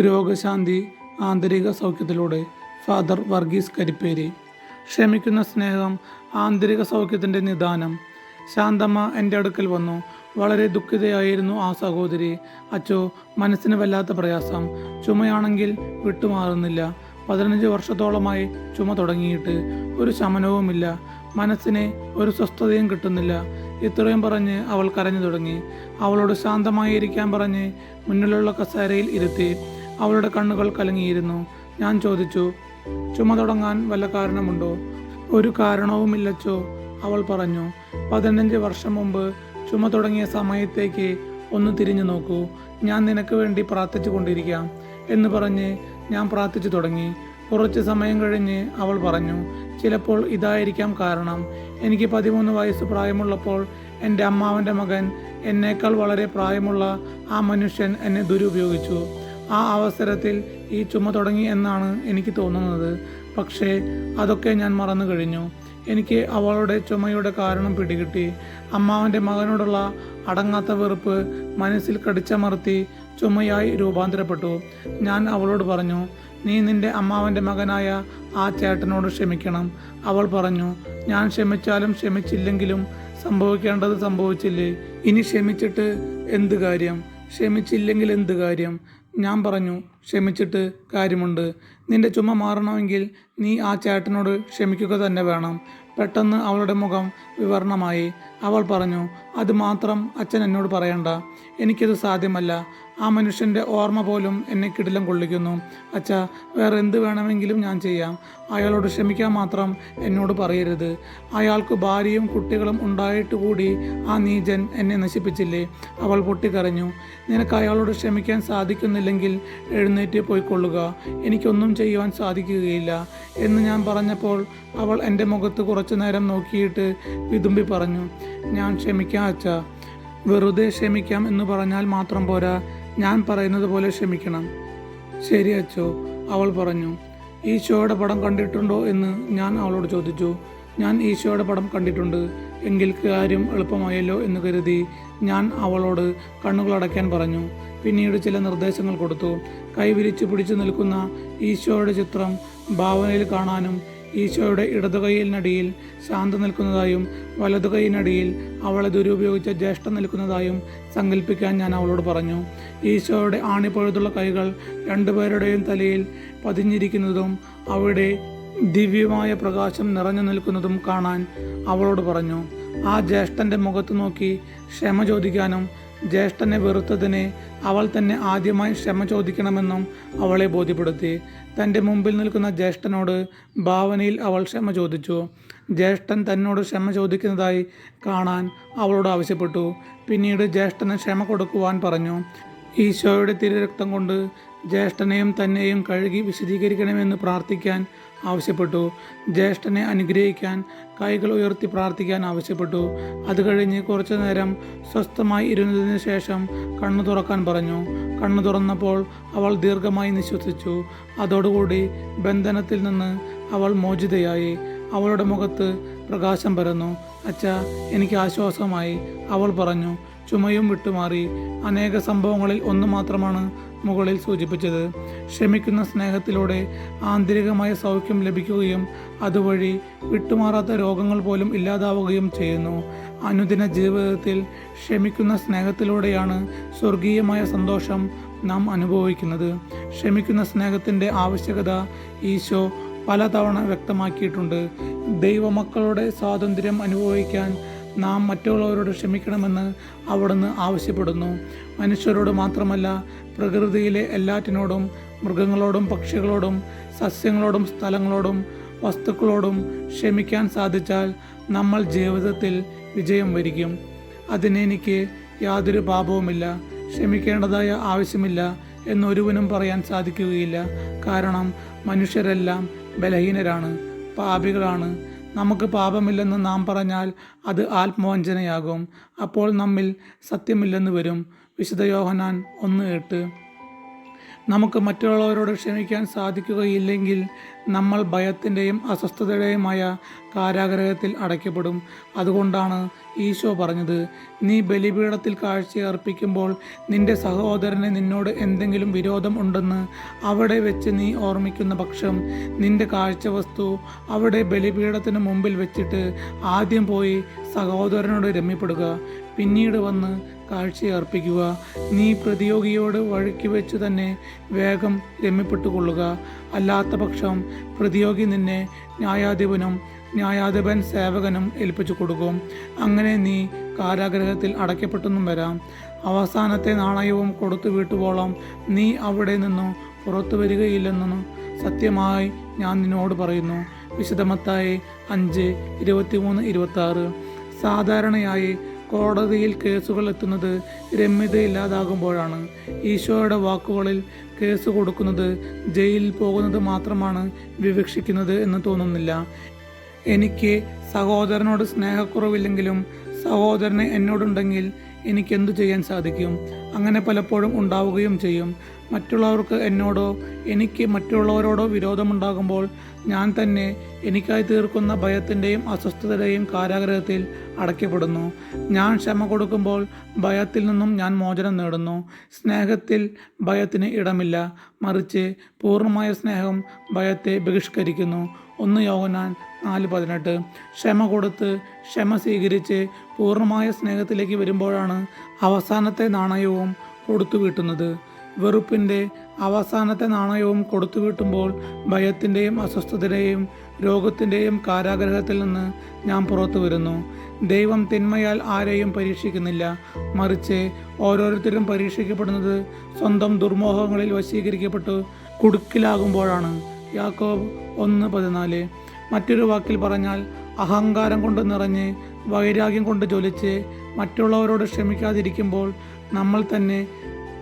രോഗശാന്തി ആന്തരിക സൗഖ്യത്തിലൂടെ ഫാദർ വർഗീസ് കരിപ്പേരി. ക്ഷമിക്കുന്ന സ്നേഹം ആന്തരിക സൗഖ്യത്തിന്റെ നിദാനം. ശാന്തമ്മ എന്റെ അടുക്കൽ വന്നു. വളരെ ദുഃഖിതയായിരുന്നു ആ സഹോദരി. അച്ചോ മനസ്സിന് വല്ലാത്ത പ്രയാസം. ചുമയാണെങ്കിൽ വിട്ടുമാറുന്നില്ല. പതിനഞ്ച് വർഷത്തോളമായി ചുമ തുടങ്ങിയിട്ട്. ഒരു ശമനവുമില്ല. മനസ്സിന് ഒരു സ്വസ്ഥതയും കിട്ടുന്നില്ല. ഇത്രയും പറഞ്ഞ് അവൾ കരഞ്ഞു തുടങ്ങി. അവളോട് ശാന്തമായി ഇരിക്കാൻ പറഞ്ഞ് മുന്നിലുള്ള കസേരയിൽ ഇരുത്തി. അവളുടെ കണ്ണുകൾ കലങ്ങിയിരുന്നു. ഞാൻ ചോദിച്ചു ചുമ തുടങ്ങാൻ വല്ല കാരണമുണ്ടോ? ഒരു കാരണവുമില്ലച്ചോ അവൾ പറഞ്ഞു. പതിനഞ്ച് വർഷം മുമ്പ് ചുമ തുടങ്ങിയ സമയത്തേക്ക് ഒന്ന് തിരിഞ്ഞു നോക്കൂ. ഞാൻ നിനക്ക് വേണ്ടി പ്രാർത്ഥിച്ചു കൊണ്ടിരിക്കാം എന്ന് പറഞ്ഞ് ഞാൻ പ്രാർത്ഥിച്ചു തുടങ്ങി. കുറച്ച് സമയം കഴിഞ്ഞ് അവൾ പറഞ്ഞു ചിലപ്പോൾ ഇതായിരിക്കാം കാരണം. എനിക്ക് പതിമൂന്ന് വയസ്സ് പ്രായമുള്ളപ്പോൾ എന്റെ അമ്മാവന്റെ മകൻ എന്നേക്കാൾ വളരെ പ്രായമുള്ള ആ മനുഷ്യൻ എന്നെ ദുരുപയോഗിച്ചു. ആ അവസരത്തിൽ ഈ ചുമ തുടങ്ങി എന്നാണ് എനിക്ക് തോന്നുന്നത്. പക്ഷേ അതൊക്കെ ഞാൻ മറന്നു കഴിഞ്ഞു. എനിക്ക് അവളുടെ ചുമയുടെ കാരണം പിടികിട്ടി. അമ്മാവന്റെ മകനോടുള്ള അടങ്ങാത്ത വെറുപ്പ് മനസ്സിൽ കടിച്ചമർത്തി ചുമയായി രൂപാന്തരപ്പെട്ടു. ഞാൻ അവളോട് പറഞ്ഞു നീ നിന്റെ അമ്മാവന്റെ മകനായ ആ ചേട്ടനോട് ക്ഷമിക്കണം. അവൾ പറഞ്ഞു ഞാൻ ക്ഷമിച്ചാലും ക്ഷമിച്ചില്ലെങ്കിലും സംഭവിക്കേണ്ടത് സംഭവിച്ചില്ലേ? ഇനി ക്ഷമിച്ചിട്ട് എന്ത് കാര്യം? ക്ഷമിച്ചില്ലെങ്കിൽ എന്ത് കാര്യം? ഞാൻ പറഞ്ഞു ക്ഷമിച്ചിട്ട് കാര്യമുണ്ട്. നിന്റെ ചുമ മാറണമെങ്കിൽ നീ ആ ചേട്ടനോട് ക്ഷമിക്കുക തന്നെ വേണം. പെട്ടെന്ന് അവളുടെ മുഖം വിവരണമായി അവൾ പറഞ്ഞു അത് മാത്രം അച്ഛൻ എന്നോട് പറയണ്ട. എനിക്കത് സാധ്യമല്ല. ആ മനുഷ്യന്റെ ഓർമ്മ പോലും എന്നെ കിടിലം കൊള്ളിക്കുന്നു. അച്ഛ വേറെ എന്ത് വേണമെങ്കിലും ഞാൻ ചെയ്യാം. അയാളോട് ക്ഷമിക്കാൻ മാത്രം എന്നോട് പറയരുത്. അയാൾക്ക് ഭാര്യയും കുട്ടികളും ഉണ്ടായിട്ട് കൂടി ആ നീജൻ എന്നെ നശിപ്പിച്ചില്ലേ? അവൾ പൊട്ടിക്കരഞ്ഞു. നിനക്ക് അയാളോട് ക്ഷമിക്കാൻ സാധിക്കുന്നില്ലെങ്കിൽ എഴുന്നേറ്റ് പോയിക്കൊള്ളുക. എനിക്കൊന്നും ചെയ്യുവാൻ സാധിക്കുകയില്ല. എന്ന് ഞാൻ പറഞ്ഞപ്പോൾ അവൾ എന്റെ മുഖത്ത് കുറച്ചു നേരം നോക്കിയിട്ട് വിതുമ്പി പറഞ്ഞു ഞാൻ ക്ഷമിക്കാം അച്ഛ. വെറുതെ ക്ഷമിക്കാം എന്ന് പറഞ്ഞാൽ മാത്രം പോരാ. ഞാൻ പറയുന്നത് പോലെ ക്ഷമിക്കണം. ശരി അച്ചോ അവൾ പറഞ്ഞു ഈശോയുടെ പടം കണ്ടിട്ടുണ്ടോ? എന്ന് ഞാൻ അവളോട് ചോദിച്ചു. ഞാൻ ഈശോയുടെ പടം കണ്ടിട്ടുണ്ട്. എങ്കിൽ കാര്യം എളുപ്പമായല്ലോ എന്ന് കരുതി ഞാൻ അവളോട് കണ്ണുകൾ അടയ്ക്കാൻ പറഞ്ഞു. പിന്നീട് ചില നിർദ്ദേശങ്ങൾ കൊടുത്തു. കൈവിരിച്ചു പിടിച്ചു നിൽക്കുന്ന ഈശോയുടെ ചിത്രം ഭാവനയിൽ കാണാനും ഈശോയുടെ ഇടതുകൈയിനടിയിൽ ശാന്ത നിൽക്കുന്നതായും വലതുകൈയിനടിയിൽ അവളെ ദുരുപയോഗിച്ച ജ്യേഷ്ഠം നിൽക്കുന്നതായും സങ്കല്പിക്കാൻ ഞാൻ അവളോട് പറഞ്ഞു. ഈശോയുടെ ആണിപ്പഴുതുള്ള കൈകൾ രണ്ടുപേരുടെയും തലയിൽ പതിഞ്ഞിരിക്കുന്നതും അവിടെ ദിവ്യമായ പ്രകാശം നിറഞ്ഞു നിൽക്കുന്നതും കാണാൻ അവളോട് പറഞ്ഞു. ആ ജ്യേഷ്ഠന്റെ മുഖത്ത് നോക്കി ക്ഷമ ചോദിക്കാനും ജ്യേഷ്ഠനെ വെറുത്തതിന് അവൾ തന്നെ ആദ്യമായി ക്ഷമ ചോദിക്കണമെന്നും അവളെ ബോധ്യപ്പെടുത്തി. തന്റെ മുമ്പിൽ നിൽക്കുന്ന ജ്യേഷ്ഠനോട് ഭാവനയിൽ അവൾ ക്ഷമ ചോദിച്ചു. ജ്യേഷ്ഠൻ തന്നോട് ക്ഷമ ചോദിക്കുന്നതായി കാണാൻ അവളോട് ആവശ്യപ്പെട്ടു. പിന്നീട് ജ്യേഷ്ഠന് ക്ഷമ കൊടുക്കുവാൻ പറഞ്ഞു. ഈശോയുടെ തിരുരക്തം കൊണ്ട് ജ്യേഷ്ഠനെയും തന്നെയും കഴുകി വിശദീകരിക്കണമെന്ന് പ്രാർത്ഥിക്കാൻ ആവശ്യപ്പെട്ടു. ജ്യേഷ്ഠനെ അനുഗ്രഹിക്കാൻ കൈകൾ ഉയർത്തി പ്രാർത്ഥിക്കാൻ ആവശ്യപ്പെട്ടു. അത് കഴിഞ്ഞ് കുറച്ചു നേരം സ്വസ്ഥമായി ഇരുന്നതിന് ശേഷം കണ്ണു തുറക്കാൻ പറഞ്ഞു. കണ്ണു തുറന്നപ്പോൾ അവൾ ദീർഘമായി നിശ്വസിച്ചു. അതോടുകൂടി ബന്ധനത്തിൽ നിന്ന് അവൾ മോചിതയായി. അവളുടെ മുഖത്ത് പ്രകാശം പരന്നു. അച്ഛ എനിക്ക് ആശ്വാസമായി. അവൾ പറഞ്ഞു ചുമയും വിട്ടുമാറി. അനേക സംഭവങ്ങളിൽ ഒന്ന് മാത്രമാണ് മുകളിൽ സൂചിപ്പിച്ചത്. ക്ഷമിക്കുന്ന സ്നേഹത്തിലൂടെ ആന്തരികമായ സൗഖ്യം ലഭിക്കുകയും അതുവഴി വിട്ടുമാറാത്ത രോഗങ്ങൾ പോലും ഇല്ലാതാവുകയും ചെയ്യുന്നു. അനുദിന ജീവിതത്തിൽ ക്ഷമിക്കുന്ന സ്നേഹത്തിലൂടെയാണ് സ്വർഗീയമായ സന്തോഷം നാം അനുഭവിക്കുന്നത്. ക്ഷമിക്കുന്ന സ്നേഹത്തിന്റെ ആവശ്യകത ഈശോ പലതവണ വ്യക്തമാക്കിയിട്ടുണ്ട്. ദൈവമക്കളുടെ സ്വാതന്ത്ര്യം അനുഭവിക്കാൻ നാം മറ്റുള്ളവരോട് ക്ഷമിക്കണമെന്ന് അവിടുന്ന് ആവശ്യപ്പെടുന്നു. മനുഷ്യരോട് മാത്രമല്ല പ്രകൃതിയിലെ എല്ലാറ്റിനോടും മൃഗങ്ങളോടും പക്ഷികളോടും സസ്യങ്ങളോടും സ്ഥലങ്ങളോടും വസ്തുക്കളോടും ക്ഷമിക്കാൻ സാധിച്ചാൽ നമ്മൾ ജീവിതത്തിൽ വിജയം വരിക്കും. അതിനെനിക്ക് യാതൊരു പാപവുമില്ല ക്ഷമിക്കേണ്ടതായ ആവശ്യമില്ല എന്നൊരുവനും പറയാൻ സാധിക്കുകയില്ല. കാരണം മനുഷ്യരെല്ലാം ബലഹീനരാണ് പാപികളാണ്. നമുക്ക് പാപമില്ലെന്ന് നാം പറഞ്ഞാൽ അത് ആത്മവഞ്ചനയാകും. അപ്പോൾ നമ്മിൽ സത്യമില്ലെന്ന് വരും. വിശുദ്ധ യോഹനാൻ ഒന്ന് എട്ട്. നമുക്ക് മറ്റുള്ളവരോട് ക്ഷമിക്കാൻ സാധിക്കുകയില്ലെങ്കിൽ നമ്മൾ ഭയത്തിന്റെയും അസ്വസ്ഥതയുടെയുമായ കാരാഗ്രഹത്തിൽ അടയ്ക്കപ്പെടും. അതുകൊണ്ടാണ് ഈശോ പറഞ്ഞത് നീ ബലിപീഠത്തിൽ കാഴ്ച അർപ്പിക്കുമ്പോൾ നിന്റെ സഹോദരന് നിന്നോട് എന്തെങ്കിലും വിരോധം ഉണ്ടെന്ന് അവിടെ വെച്ച് നീ ഓർമ്മിക്കുന്ന പക്ഷം നിന്റെ കാഴ്ച വസ്തു അവിടെ ബലിപീഠത്തിന് മുമ്പിൽ വെച്ചിട്ട് ആദ്യം പോയി സഹോദരനോട് രമ്യപ്പെടുക. പിന്നീട് വന്ന് കാഴ്ചയർപ്പിക്കുക നീ പ്രതിയോഗിയോട് വഴുക്കി വെച്ച് തന്നെ വേഗം രമ്യപ്പെട്ടുകൊള്ളുക. അല്ലാത്ത പക്ഷം പ്രതിയോഗി നിന്നെ ന്യായാധിപനും ന്യായാധിപൻ സേവകനും ഏൽപ്പിച്ചു കൊടുക്കും. അങ്ങനെ നീ കാരാഗ്രഹത്തിൽ അടയ്ക്കപ്പെട്ടെന്നും വരാം. അവസാനത്തെ നാണയവും കൊടുത്തു വീട്ടുവോളം നീ അവിടെ നിന്നും പുറത്തു വരികയില്ലെന്നും സത്യമായി ഞാൻ നിന്നോട് പറയുന്നു. വിശദമത്തായി അഞ്ച് ഇരുപത്തിമൂന്ന് ഇരുപത്തി സാധാരണയായി കോടതിയിൽ കേസുകൾ എത്തുന്നത് രമ്യതയില്ലാതാകുമ്പോഴാണ്. ഈശോയുടെ വാക്കുകളിൽ കേസ് കൊടുക്കുന്നത് ജയിലിൽ പോകുന്നത് മാത്രമാണ് വിവക്ഷിക്കുന്നത് എന്ന് തോന്നുന്നില്ല. എനിക്ക് സഹോദരനോട് സ്നേഹക്കുറവില്ലെങ്കിലും സഹോദരന് എന്നോടുണ്ടെങ്കിൽ എനിക്കെന്തു ചെയ്യാൻ സാധിക്കും? അങ്ങനെ പലപ്പോഴും ഉണ്ടാവുകയും ചെയ്യും. മറ്റുള്ളവർക്ക് എന്നോടോ എനിക്ക് മറ്റുള്ളവരോടോ വിരോധമുണ്ടാകുമ്പോൾ ഞാൻ തന്നെ എനിക്കായി തീർക്കുന്ന ഭയത്തിന്റെയും അസ്വസ്ഥതയുടെയും കാരാഗ്രഹത്തിൽ അടയ്ക്കപ്പെടുന്നു. ഞാൻ ക്ഷമ കൊടുക്കുമ്പോൾ ഭയത്തിൽ നിന്നും ഞാൻ മോചനം നേടുന്നു. സ്നേഹത്തിൽ ഭയത്തിന് ഇടമില്ല. മറിച്ച് പൂർണമായ സ്നേഹം ഭയത്തെ ബഹിഷ്കരിക്കുന്നു. ഒന്ന് യോഗനാൻ നാല് പതിനെട്ട്. ക്ഷമ കൊടുത്ത് ക്ഷമ സ്വീകരിച്ച് പൂർണമായ സ്നേഹത്തിലേക്ക് വരുമ്പോഴാണ് അവസാനത്തെ നാണയവും കൊടുത്തു വീട്ടുന്നത്. വെറുപ്പിന്റെ അവസാനത്തെ നാണയവും കൊടുത്തു വീട്ടുമ്പോൾ ഭയത്തിന്റെയും അസ്വസ്ഥതയുടെയും രോഗത്തിന്റെയും കാരാഗ്രഹത്തിൽ നിന്ന് ഞാൻ പുറത്തു വരുന്നു. ദൈവം തിന്മയാൽ ആരെയും പരീക്ഷിക്കുന്നില്ല. മറിച്ച് ഓരോരുത്തരും പരീക്ഷിക്കപ്പെടുന്നത് സ്വന്തം ദുർമോഹങ്ങളിൽ വശീകരിക്കപ്പെട്ടു കുടുക്കിലാകുമ്പോഴാണ്. യാക്കോബ് ഒന്ന് പതിനാല്. മറ്റൊരു വാക്കിൽ പറഞ്ഞാൽ അഹങ്കാരം കൊണ്ട് നിറഞ്ഞ് വൈരാഗ്യം കൊണ്ട് ജ്വലിച്ച് മറ്റുള്ളവരോട് ക്ഷമിക്കാതിരിക്കുമ്പോൾ നമ്മൾ തന്നെ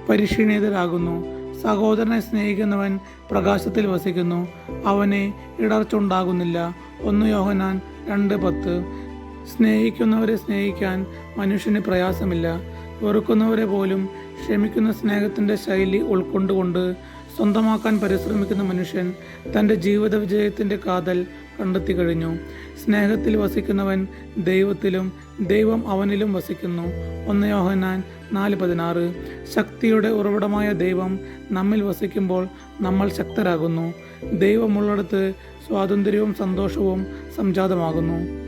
പരിക്ഷീണിതരാകുന്നു സഹോദരനെ സ്നേഹിക്കുന്നവൻ പ്രകാശത്തിൽ വസിക്കുന്നു. അവനെ ഇടർച്ചുണ്ടാകുന്നില്ല. ഒന്ന് യോഹനാൻ രണ്ട് പത്ത്. സ്നേഹിക്കുന്നവരെ സ്നേഹിക്കാൻ മനുഷ്യന് പ്രയാസമില്ല. വെറുക്കുന്നവരെ പോലും ക്ഷമിക്കുന്ന സ്നേഹത്തിന്റെ ശൈലി ഉൾക്കൊണ്ടുകൊണ്ട് സ്വന്തമാക്കാൻ പരിശ്രമിക്കുന്ന മനുഷ്യൻ തന്റെ ജീവിത വിജയത്തിന്റെ കാതൽ കണ്ടെത്തി കഴിഞ്ഞു. സ്നേഹത്തിൽ വസിക്കുന്നവൻ ദൈവത്തിലും ദൈവം അവനിലും വസിക്കുന്നു. ഒന്ന് യോഹനാൻ നാല് പതിനാറ്. ശക്തിയുടെ ഉറവിടമായ ദൈവം നമ്മിൽ വസിക്കുമ്പോൾ നമ്മൾ ശക്തരാകുന്നു. ദൈവമുള്ളിടത്ത് സ്വാതന്ത്ര്യവും സന്തോഷവും സംജാതമാകുന്നു.